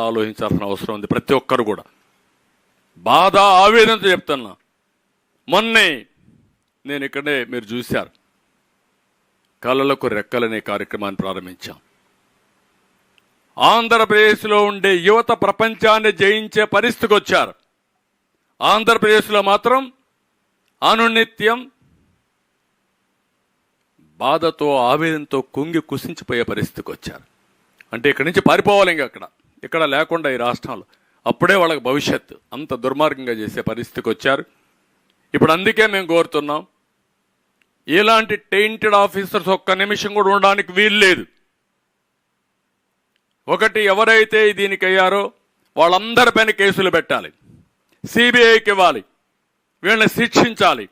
ఆలోచించాల్సిన అవసరం ఉంది ప్రతి ఒక్కరు కూడా. బాధ ఆవేదనతో చెప్తున్నా. మొన్నే నేను ఇక్కడే మీరు చూశారు. కళలకు రెక్కలనే కార్యక్రమాన్ని ప్రారంభించాం. ఆంధ్రప్రదేశ్లో ఉండే యువత ప్రపంచాన్ని జయించే పరిస్థితికి వచ్చారు. ఆంధ్రప్రదేశ్లో మాత్రం అనునిత్యం బాధతో ఆవేదనతో కుంగి కుసించిపోయే పరిస్థితికి వచ్చారు. అంటే ఇక్కడి నుంచి పారిపోవాలి ఇంకా అక్కడ. ఇక్కడ లేకుండా ఈ రాష్ట్రంలో. అప్పుడే వాళ్ళకి భవిష్యత్తు. అంత దుర్మార్గంగా చేసే పరిస్థితికి వచ్చారు. ఇప్పుడు అందుకే మేము కోరుతున్నాం ఇలాంటి టెయింటెడ్ ఆఫీసర్స్ ఒక్క నిమిషం కూడా ఉండడానికి వీలు లేదు. ఒకటి ఎవరైతే దీనికి అయ్యారో వాళ్ళందరిపైన కేసులు పెట్టాలి. సిబిఐకి ఇవ్వాలి. వీళ్ళని శిక్షించాలి.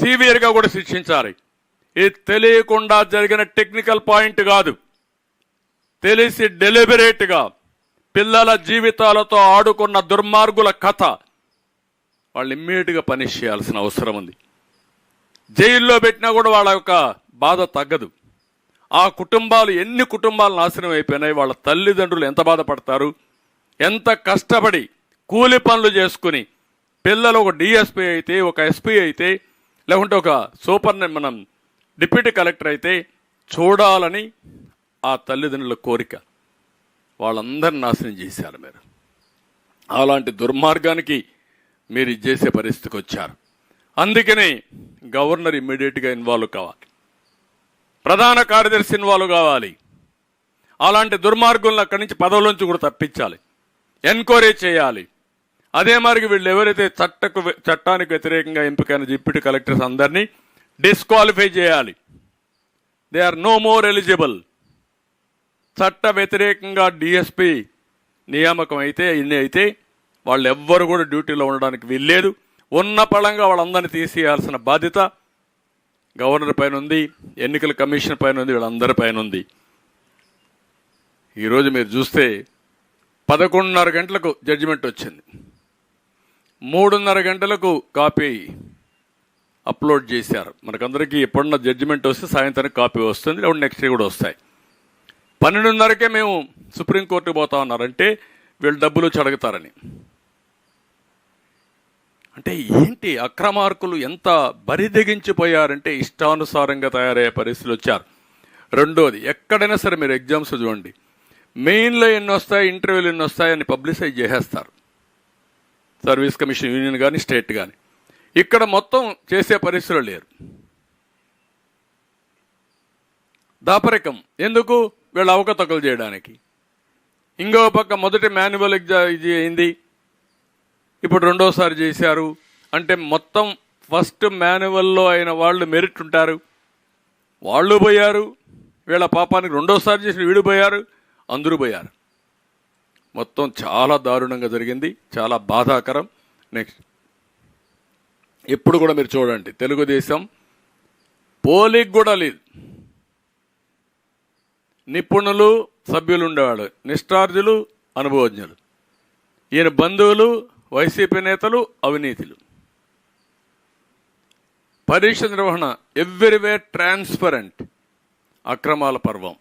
సివియర్గా కూడా శిక్షించాలి. ఇది తెలియకుండా జరిగిన టెక్నికల్ పాయింట్ కాదు. తెలిసి డెలిబరేట్గా పిల్లల జీవితాలతో ఆడుకున్న దుర్మార్గుల కథ. వాళ్ళు ఇమ్మీడియట్గా పనిష్ చేయాల్సిన అవసరం ఉంది. జైల్లో పెట్టినా కూడా వాళ్ళ యొక్క బాధ తగ్గదు. ఆ కుటుంబాలు ఎన్ని కుటుంబాలు నాశనం అయిపోయినాయి వాళ్ళ తల్లిదండ్రులు ఎంత బాధపడతారు ఎంత కష్టపడి కూలి పనులు చేసుకుని పిల్లలు ఒక డిఎస్పీ అయితే ఒక ఎస్పీ అయితే లేకుంటే ఒక సూపర్ మనం డిప్యూటీ కలెక్టర్ అయితే చూడాలని ఆ తల్లిదండ్రుల కోరిక వాళ్ళందరిని నాశనం చేశారు మీరు. అలాంటి దుర్మార్గానికి మీరు ఇది చేసే పరిస్థితికి వచ్చారు. అందుకనే గవర్నర్ ఇమ్మీడియట్గా ఇన్వాల్వ్ కావాలి. ప్రధాన కార్యదర్శి ఇన్వాల్వ్ కావాలి. అలాంటి దుర్మార్గులను అక్కడి నుంచి పదవులోంచి కూడా తప్పించాలి. ఎంక్వైరీ చేయాలి. అదే మరి వీళ్ళు ఎవరైతే చట్టకు చట్టానికి వ్యతిరేకంగా ఎంపికైన డిప్యూటీ కలెక్టర్స్ అందరినీ డిస్క్వాలిఫై చేయాలి. They are no more eligible. చట్ట వ్యతిరేకంగా డిఎస్పి నియామకం అయితే ఇన్ని అయితే వాళ్ళు ఎవ్వరు కూడా డ్యూటీలో ఉండడానికి వీల్లేదు. ఉన్న పళంగా వాళ్ళందరినీ తీసేయాల్సిన బాధ్యత గవర్నర్ పైన ఉంది ఎన్నికల కమిషన్ పైన ఉంది వీళ్ళందరి పైన ఉంది. ఈరోజు మీరు చూస్తే పదకొండున్నర గంటలకు జడ్జిమెంట్ వచ్చింది. మూడున్నర గంటలకు కాపీ అప్లోడ్ చేశారు. మనకందరికీ ఎప్పుడున్న జడ్జిమెంట్ వస్తే సాయంత్రం కాపీ వస్తుంది లేకుంటే నెక్స్ట్ డే కూడా వస్తాయి. పన్నెండున్నరకే మేము సుప్రీంకోర్టుకు పోతా ఉన్నారంటే వీళ్ళు డబ్బులు చడగతారని అంటే ఏంటి అక్రమార్కులు ఎంత బరిదెగించిపోయారంటే ఇష్టానుసారంగా తయారయ్యే పరిస్థితులు వచ్చారు. రెండోది ఎక్కడైనా సరే మీరు ఎగ్జామ్స్ చూడండి. మెయిన్లో ఎన్ని వస్తాయి ఇంటర్వ్యూలు ఎన్ని వస్తాయని పబ్లిసైజ్ చేసేస్తారు. సర్వీస్ కమిషన్ యూనియన్ కానీ స్టేట్ కానీ ఇక్కడ మొత్తం చేసే పరిస్థితులు లేరు. దాపరికం. ఎందుకు? వీళ్ళు అవకతవకలు చేయడానికి. ఇంకో పక్క మొదటి మాన్యువల్ ఎగ్జామ్ ఇది అయింది ఇప్పుడు రెండోసారి చేశారు. అంటే మొత్తం ఫస్ట్ మాన్యువల్లో అయిన వాళ్ళు మెరిట్ ఉంటారు. వాళ్ళు పోయారు. వీళ్ళ పాపానికి రెండోసారి చేసిన వీడు పోయారు. అందరూ పోయారు. మొత్తం చాలా దారుణంగా జరిగింది. చాలా బాధాకరం. నెక్స్ట్ ఎప్పుడు కూడా మీరు చూడండి. తెలుగుదేశం పోలిక్ కూడా లేదు. నిపుణులు సభ్యులు ఉండేవాడు నిష్ఠార్థులు అనుభవజ్ఞులు. ఈయన బంధువులు వైసీపీ నేతలు అవినీతులు. పరీక్ష నిర్వహణ ఎవ్రీవేర్ ట్రాన్స్పరెంట్ అక్రమాల పర్వం.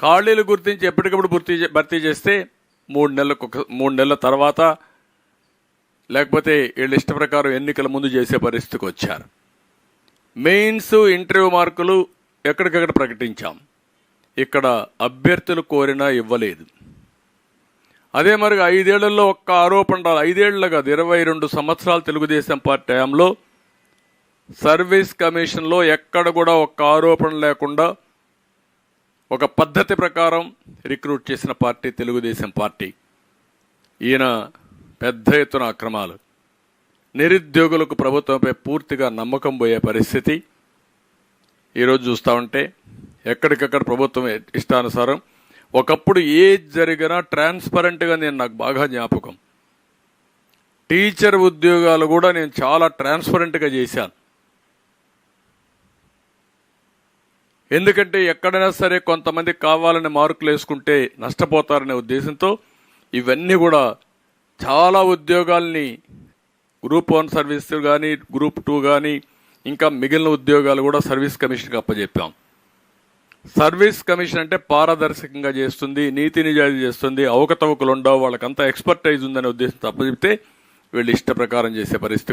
ఖాళీలు గుర్తించి ఎప్పటికప్పుడు భర్తీ భర్తీ చేస్తే మూడు నెలలకు మూడు నెలల తర్వాత లేకపోతే వీళ్ళ ఇష్ట ప్రకారం ఎన్నికల ముందు చేసే పరిస్థితికి వచ్చారు. మెయిన్స్ ఇంటర్వ్యూ మార్కులు ఎక్కడికక్కడ ప్రకటించాం. ఇక్కడ అభ్యర్థులు కోరినా ఇవ్వలేదు. అదే మరి ఐదేళ్ళలో ఒక్క ఆరోపణ రాలి. ఐదేళ్ళ కాదు ఇరవై రెండు సంవత్సరాలు తెలుగుదేశం పార్టీ హయాంలో సర్వీస్ కమిషన్లో ఎక్కడ కూడా ఒక్క ఆరోపణ లేకుండా ఒక పద్ధతి ప్రకారం రిక్రూట్ చేసిన పార్టీ తెలుగుదేశం పార్టీ. ఈయన పెద్ద ఎత్తున అక్రమాలు. నిరుద్యోగులకు ప్రభుత్వంపై పూర్తిగా నమ్మకం పోయే పరిస్థితి. ఈరోజు చూస్తూ ఉంటే ఎక్కడికక్కడ ప్రభుత్వం ఇష్టానుసారం ఒకప్పుడు ఏది జరిగినా ట్రాన్స్పరెంట్గా నేను నాకు బాగా జ్ఞాపకం. టీచర్ ఉద్యోగాలు కూడా నేను చాలా ట్రాన్స్పరెంట్గా చేశాను. ఎందుకంటే ఎక్కడైనా సరే కొంతమంది కావాలని మార్కులు వేసుకుంటే నష్టపోతారనే ఉద్దేశంతో ఇవన్నీ కూడా చాలా ఉద్యోగాల్ని గ్రూప్ వన్ సర్వీస్ కానీ గ్రూప్ టూ కానీ ఇంకా మిగిలిన ఉద్యోగాలు కూడా సర్వీస్ కమిషన్కి అప్పజెప్పాం. సర్వీస్ కమిషన్ అంటే పారదర్శకంగా చేస్తుంది నీతి నిజాయితీ చేస్తుంది అవకతవకలు ఉండవు వాళ్ళకంతా ఎక్స్పర్టైజ్ ఉందనే ఉద్దేశం తప్ప చెప్తే వీళ్ళు ఇష్ట ప్రకారం చేసే పరిస్థితి